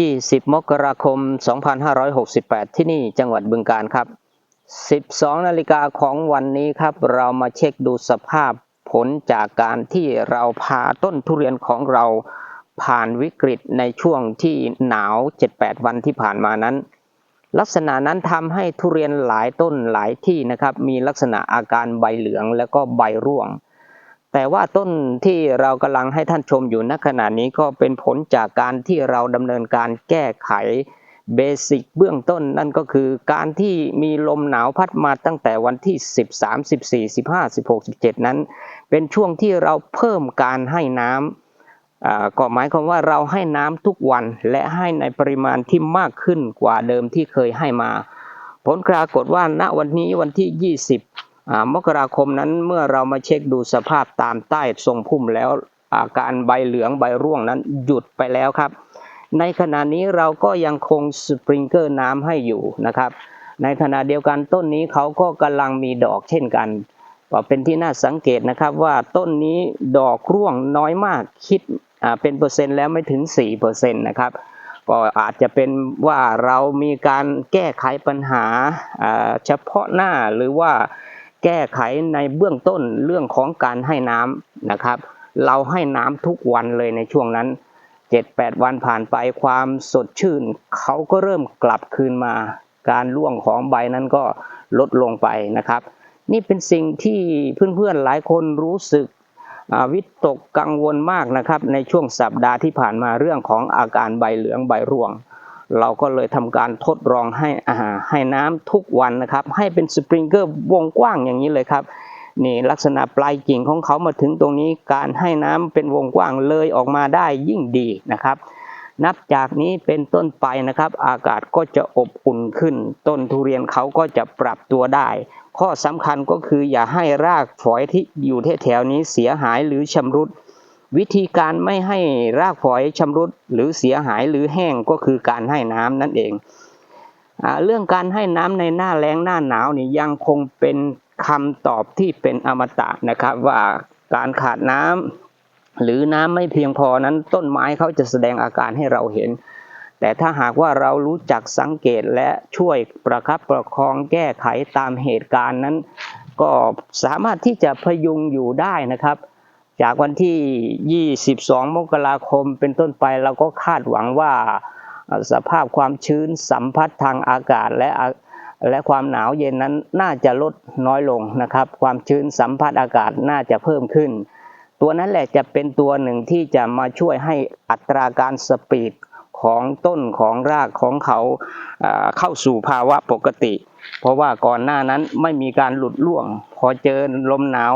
20 มกราคม 2568 ที่นี่จังหวัดบึงกาฬครับ 12 นาฬิกาของวันนี้ครับ เรามาเช็คดูสภาพผลจากการที่เราพาต้นทุเรียนของเราผ่านวิกฤตในช่วงที่หนาว 7-8 วันที่ผ่านมานั้น ลักษณะนั้นทำให้ทุเรียนหลายต้นหลายที่นะครับ มีลักษณะอาการใบเหลืองแล้วก็ใบร่วง แต่ว่าต้นที่เรากำลังให้ท่านชมอยู่ณขณะนี้ก็เป็นผลจากการที่เราดำเนินการแก้ไขเบสิกเบื้องต้นนั่นก็คือการที่มีลมหนาวพัดมาตั้งแต่วันที่ 13 14 15 16 17 นั้น เป็นช่วงที่เราเพิ่มการให้น้ำอ่าก็หมายความว่าเราให้น้ำทุกวันและให้ในปริมาณที่มากขึ้นกว่าเดิมที่เคยให้มา ผลปรากฏว่าณวันนี้วันที่ 20 มกราคมนั้นเมื่อเรามาเช็คดูสภาพตามใต้ทรงพุ่มแล้วอาการใบเหลืองใบร่วงนั้นหยุดไปแล้วครับ ในขณะนี้เราก็ยังคงสปริงเกอร์น้ำให้อยู่นะครับ ในขณะเดียวกันต้นนี้เขาก็กำลังมีดอกเช่นกันก็เป็นที่น่าสังเกตนะครับว่าต้นนี้ดอกร่วงน้อยมากคิดเป็นเปอร์เซ็นต์แล้วไม่ถึง4%นะครับก็อาจจะเป็นว่าเรามีการแก้ไขปัญหาเฉพาะหน้าหรือว่า แก้ไขในเบื้องต้นเรื่องของการให้น้ำนะครับ เราให้น้ำทุกวันเลยในช่วงนั้น 7-8 วันผ่านไปความสดชื่น เขาก็เริ่มกลับคืนมา การร่วงของใบนั้นก็ลดลงไปนะครับ นี่เป็นสิ่งที่เพื่อนๆหลายคนรู้สึกวิตกกังวลมากนะครับในช่วงสัปดาห์ที่ผ่านมาเรื่องของอาการใบเหลืองใบร่วง เราก็เลยทำการทดลองให้อาหารให้น้ำทุกวันนะครับ ให้เป็นสปริงเกอร์วงกว้างอย่างนี้เลยครับนี่ลักษณะปลายกิ่งของเขามาถึงตรงนี้การให้น้ำเป็นวงกว้างเลยออกมาได้ยิ่งดีนะครับ นับจากนี้เป็นต้นไปนะครับ อากาศก็จะอบอุ่นขึ้น ต้นทุเรียนเขาก็จะปรับตัวได้ ข้อสำคัญก็คืออย่าให้รากฝอยที่อยู่แถวๆนี้เสียหายหรือชำรุด วิธีการไม่ให้รากฝอยชำรุดหรือเสียหายหรือแห้งก็คือการให้น้ำนั่นเองอเรื่องการให้น้ำในหน้าแล้งหน้าหนาวนี่ยังคงเป็นคำตอบที่เป็นอมตะนะครับว่าการขาดน้ำหรือน้ำไม่เพียงพอนั้นต้นไม้เขาจะแสดงอาการให้เราเห็น แต่ถ้าหากว่าเรารู้จักสังเกตและช่วยประคับประคองแก้ไขตามเหตุการณ์นั้น ก็สามารถที่จะพยุงอยู่ได้นะครับ จากวันที่ 22 มกราคมเป็นต้นไปเราก็คาดหวังว่าสภาพความชื้นสัมผัสทางอากาศและและความหนาวเย็นนั้นน่าจะลดน้อยลงนะครับ ความชื้นสัมผัสอากาศน่าจะเพิ่มขึ้น ตัวนั้นแหละจะเป็นตัวหนึ่งที่จะมาช่วยให้อัตราการสปีด ของต้นของรากของเขาเข้าสู่ภาวะปกติ เพราะว่าก่อนหน้านั้นไม่มีการหลุดร่วง พอเจอลมหนาว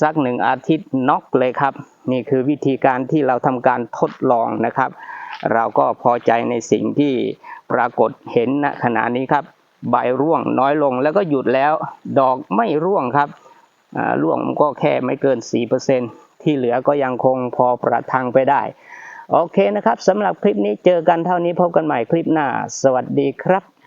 สักหนึ่งอาทิตย์น็อกเลยครับ นี่คือวิธีการที่เราทำการทดลองนะครับ เราก็พอใจในสิ่งที่ปรากฏเห็นณขณะนี้ครับใบร่วงน้อยลงแล้วก็หยุดแล้วดอกไม่ร่วงครับร่วงก็แค่ไม่เกิน 4%ที่เหลือก็ยังคงพอประทังไปได้ โอเคนะครับสำหรับคลิปนี้เจอกันเท่านี้พบกันใหม่คลิปหน้า สวัสดีครับ